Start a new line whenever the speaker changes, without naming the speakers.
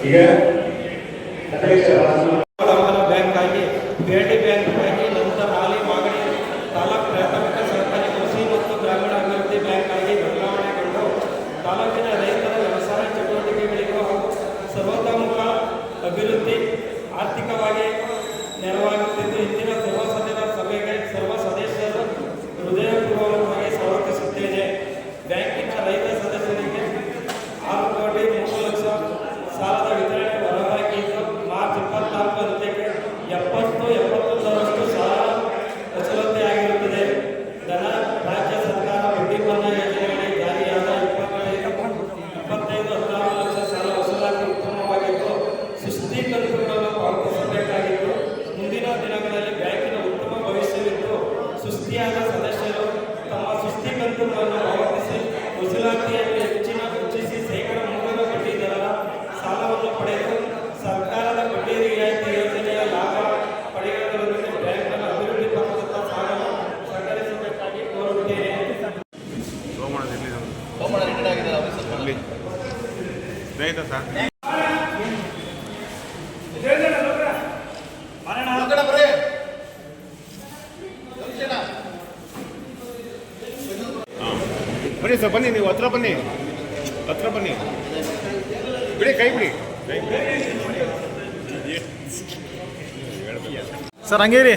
ಈಗ
ಬ್ಯಾಂಕ್ ಆಗಿ ಬೇಟೆ ಬ್ಯಾಂಕ್ ನಂತರ ಹಾಲಿ ಮಾಗಡಿ ತಾಲೂಕು ಪ್ರಾಥಮಿಕ ಸರ್ಕಾರಿ ಕೃಷಿ ಮತ್ತು ಗ್ರಾಮೀಣ ಅಭಿವೃದ್ಧಿ ಬ್ಯಾಂಕ್ ಆಗಿ ಬದಲಾವಣೆಗೊಂಡು ತಾಲೂಕಿನ ರೈತರ ವ್ಯವಸಾಯ ಚಟುವಟಿಕೆಗಳಿಗೂ ಹಾಗೂ ಸರ್ವತೋಮುಖ ಅಭಿವೃದ್ಧಿ ಆರ್ಥಿಕವಾಗಿ ನೆರವಾಗಿ ಸುಸ್ತಿಯಾದ ಸದಸ್ಯರು ತಮ್ಮ ಸುಸ್ತಿ ಕಂತುಗಳನ್ನು ಪಾವತಿಸಿ ವಸೂಲಾತಿಯನ್ನು ಹೆಚ್ಚಿನ ಹೆಚ್ಚಿಸಿ ಶೇಕಡ ಮೂರರ ಬಡ್ಡಿ ದರದ ಸಾಲವನ್ನು ಪಡೆದು ಸರ್ಕಾರದ ಬಡ್ಡಿ ರಿಯಾಯಿತಿ ಯೋಜನೆಯ ಲಾಭ ಪಡೆಯುವುದರೊಂದಿಗೆ ಬ್ಯಾಂಕ್ನ ಅಭಿವೃದ್ಧಿ ಪಥದತ್ತ ಸಾಗಲು ಸಹಕರಿಸಬೇಕಾಗಿ ಕೋರುತ್ತೇನೆ.
ಸ್ನೇಹಿತ ಎಲ್ಲಿ ಬನ್ನಿ ಸರ್ ಬನ್ನಿ ನೀವು ಹತ್ರ ಬನ್ನಿ. ಹತ್ರ ಬನ್ನಿ. ಬಿಡಿ ಕೈ ಬಿಡಿ.
ಸರ್ ಹಂಗೆ ರೀ